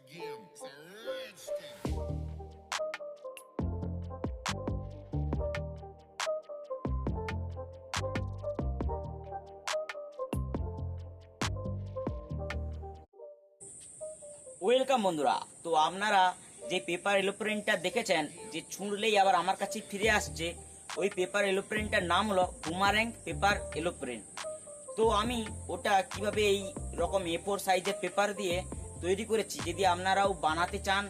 again. Welcome বন্ধুরা। তো আপনারা যে পেপার এলোপ্রেনটা দেখেছেন, যে ছুঁড়লেই আবার আমার কাছে ফিরে আসছে, ওই পেপার এলোপ্রেনটার নাম হলো বুমার্যাং পেপার এলোপ্রেন তো আমি ওটা কীভাবে এই রকম এ ফোর সাইজের পেপার দিয়ে তৈরি করেছি। যদি আপনারাও বানাতে চান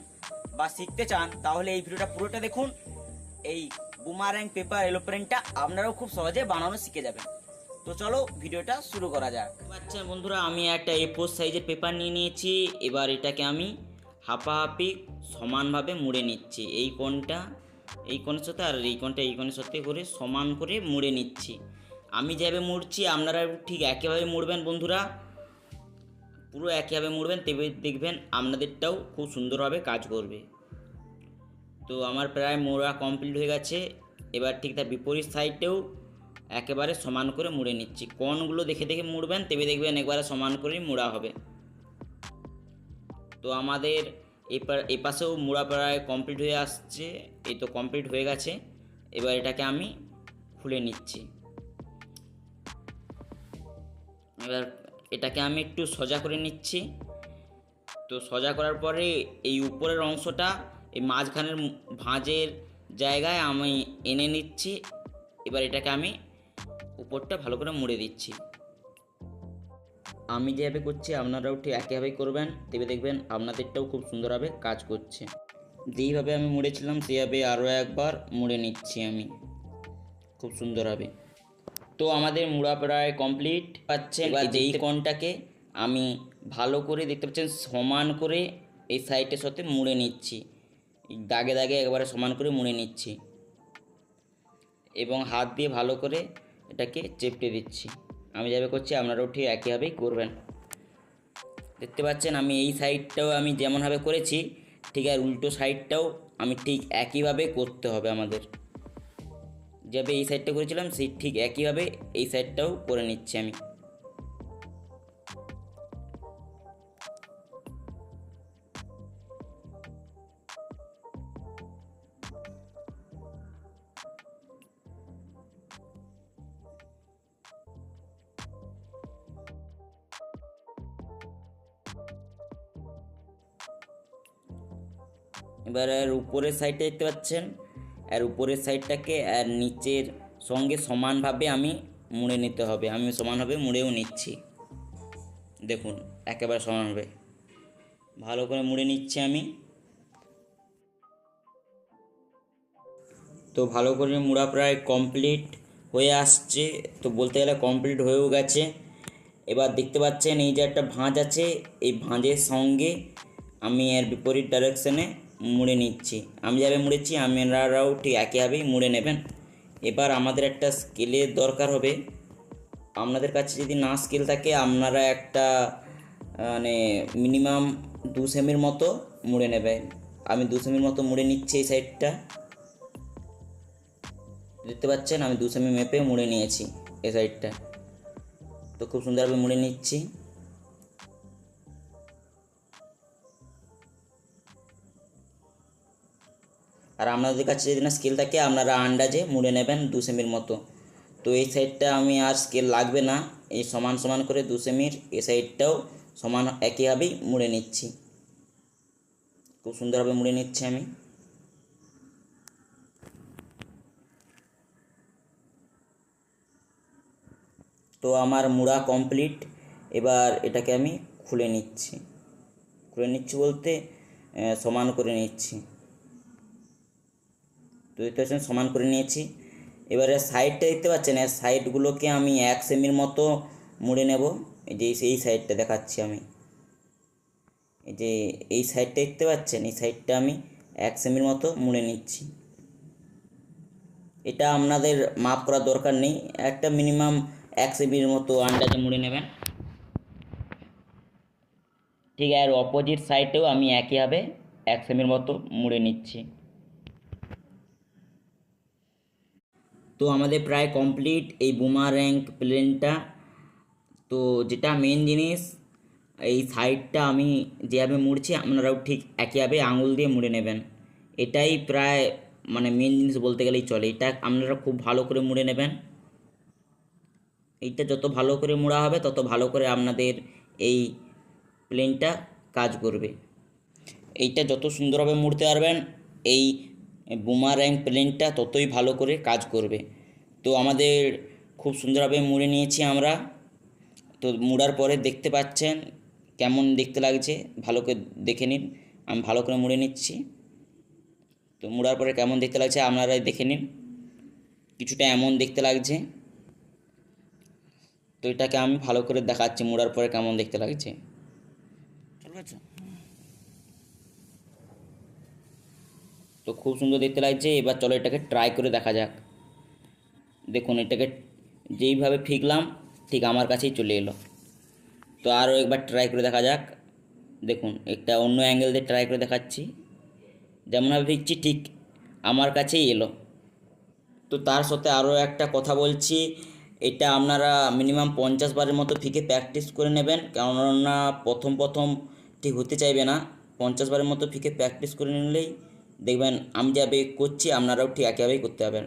বা শিখতে চান, তাহলে এই ভিডিওটা পুরোটা দেখুন। এই বুমার্যাং পেপার এলোপ্রেনটা আপনারাও খুব সহজে বানানো শিখে যাবেন। তো চলো ভিডিওটা শুরু করা যাক। আচ্ছা বন্ধুরা, আমি একটা এ ফোর সাইজের পেপার নিয়ে নিয়েছি। এবার এটাকে আমি হাঁপাহাপি সমানভাবে মুড়ে নিচ্ছি। এই কোণটা, এই কোণের সাথে আর এই কোণটা, এই কোণের সাথে করে সমান করে মুড়ে নিচ্ছি। আমি যেভাবে মুড়ছি, আপনারা ঠিক একইভাবে মুড়বেন বন্ধুরা। পুরো একইভাবে মুড়বেন, তবে দেখবেন আপনাদেরটাও খুব সুন্দরভাবে কাজ করবে। তো আমার প্রায় মোড়া কমপ্লিট হয়ে গেছে। এবার ঠিক তার বিপরীত সাইডেও একেবারে সমান করে মুড়ে নিচ্ছি। কোণগুলো দেখে দেখে মুড়বেন, তবে দেখবেন একবারে সমান করেই মুড়া হবে। তো আমাদের এপার, এপাশেও মুড়া প্রায় কমপ্লিট হয়ে আসছে। এই তো কমপ্লিট হয়ে গেছে। এবার এটাকে আমি খুলে নিচ্ছি। এবার এটাকে আমি একটু সোজা করে নিচ্ছি। তো সোজা করার পরে এই উপরের অংশটা, এই মাঝখানের ভাঁজের জায়গায় আমি এনে নিচ্ছি। এবার এটাকে আমি উপরটা ভালো করে মুড়ে দিচ্ছি। আমি যেভাবে করছি, আপনারাও ঠিক একইভাবেই করবেন। তবে দেখবেন, আপনাদেরটাও খুব সুন্দরভাবে কাজ করছে। যেইভাবে আমি মুড়েছিলাম সেইভাবে আরও একবার মুড়ে নিচ্ছি আমি। খুব সুন্দরভাবে। তো আমাদের মুড়া প্রায় কমপ্লিট পাচ্ছেন যেই কোণটাকে আমি ভালো করে দেখতে পাচ্ছেন সমান করে এই সাইডের সাথে মুড়ে নিচ্ছি। দাগে দাগে একবারে সমান করে মুড়ে নিচ্ছি। এবং হাত দিয়ে ভালো করে এটাকে চেপটে দিচ্ছি। আমি যেভাবে করছি আপনারাও ঠিক একইভাবেই করবেন। দেখতে পাচ্ছেন আমি এই সাইডটাও আমি যেমনভাবে করেছি ঠিক আর উল্টো সাইডটাও আমি ঠিক একইভাবে করতে হবে আমাদের। যেভাবে এই সাইডটা করেছিলাম, সেই ঠিক একইভাবে এই সাইডটাও করে নিচ্ছি আমি। এবার উপরের সাইডটা দেখতে পাচ্ছেন। আর উপরের সাইডটাকে আর নিচের সঙ্গে সমানভাবে আমি মুড়ে নিতে হবে। আমি সমানভাবে মুড়েও নিচ্ছি। দেখুন, একেবারে সমানভাবে। ভালো করে মুড়ে নিচ্ছি আমি। তো ভালো করে মুড়া প্রায় কমপ্লিট হয়ে আসছে। তো বলতে গেলে কমপ্লিট হয়েও গেছে। এবার দেখতে পাচ্ছেন এই যে একটা ভাঁজ আছে। এই ভাঁজের সঙ্গে আমি এর বিপরীত ডাইরেকশনে মুড়ে নিচ্ছি। আমি যাবে মুড়েছি আপনারাও ঠিক একইভাবেই মুড়ে নেবেন। এবার আমাদের একটা স্কেলের দরকার হবে। আপনাদের কাছে যদি না স্কেল থাকে, আপনারা একটা মানে মিনিমাম দু সেমির মতো মুড়ে নেবেন। আমি দু সেমির মতো মুড়ে নিচ্ছি এই সাইডটা দেখতে পাচ্ছেন, আমি দু সেমি মেপে মুড়ে নিয়েছি এই সাইডটা তো খুব সুন্দরভাবে মুড়ে নিচ্ছি। আর আপনাদের কাছে যদি না স্কেল থাকে, আপনারা আন্দাজে মুড়ে নেবেন দু সেমির মতো। তো এই সাইডটা আমি আর স্কেল লাগবে না। এই সমান সমান করে দু সেমির এই সাইডটাও সমান একইভাবেই মুড়ে নিচ্ছি। খুব সুন্দরভাবে মুড়ে নিচ্ছি আমি। তো আমার মুড়া কমপ্লিট এবার এটাকে আমি খুলে নিচ্ছি। খুলে নিচ্ছি বলতে সমান করে নিচ্ছি। তো সমান করে নিয়েছি। এবারে সাইডটা দেখতে পাচ্ছেন, এর সাইডগুলোকে আমি এক সেমির মতো মুড়ে নেব। এই যে এই সাইডটা দেখাচ্ছি আমি। এই যে এই সাইডটা দেখতে পাচ্ছেন, এই সাইডটা আমি এক সেমির মতো মুড়ে নিচ্ছি। এটা আপনাদের মাপ করার দরকার নেই। একটা মিনিমাম এক সেমির মতো আন্দাজে মুড়ে নেবেন। ঠিক, আর অপোজিট সাইডেও আমি একইভাবে এক সেমির মতো মুড়ে নিচ্ছি। তো আমাদের প্রায় কমপ্লিট এই বুমা র্যাঙ্ক প্লেনটা তো যেটা মেন জিনিস, এই সাইডটা আমি যেভাবে মুড়ছি, আপনারাও ঠিক একইভাবে আঙুল দিয়ে মুড়ে নেবেন। এটাই প্রায় মানে মেন জিনিস বলতে গেলেই চলে। এটা আপনারা খুব ভালো করে মুড়ে নেবেন। এইটা যত ভালো করে মোড়া হবে, তত ভালো করে আপনাদের এই প্লেনটা কাজ করবে। এইটা যত সুন্দরভাবে মুড়তে পারবেন, এই বুমার্যাং প্লেনটা ততই ভালো করে কাজ করবে। তো আমাদের খুব সুন্দরভাবে মুড়ে নিয়েছি আমরা। তো মুড়ার পরে দেখতে পাচ্ছেন কেমন দেখতে লাগছে, ভালো করে দেখে নিন। আমি ভালো করে মুড়ে নিচ্ছি। তো মুড়ার পরে কেমন দেখতে লাগছে আপনারাই দেখে নিন। কিছুটা এমন দেখতে লাগছে। তো এটাকে আমি ভালো করে দেখাচ্ছি, মুড়ার পরে কেমন দেখতে লাগছে। চলে গেছে? তো খুব সুন্দর দেখতে লাগছে, এবার চলো এটাকে ট্রাই করে দেখা যাক। দেখুন, এটাকে যেইভাবে ফিকলাম, ঠিক আমার কাছেই চলে এলো। তো আরও একবার ট্রাই করে দেখা যাক। দেখুন, একটা অন্য অ্যাঙ্গেল দিয়ে ট্রাই করে দেখাচ্ছি। যেমনভাবে ফিকছি ঠিক আমার কাছেই এলো। তো তার সাথে আরও একটা কথা বলছি, এটা আপনারা মিনিমাম পঞ্চাশ বারের মতো ফিকে প্র্যাকটিস করে নেবেন, কেননা প্রথম প্রথম ঠিক হতে চাইবে না। পঞ্চাশ বারের মতো ফিকে প্র্যাকটিস করে নিলেই দেখবেন আমি যাবে করছি আপনারাও ঠিক একইভাবেই করতে পারবেন।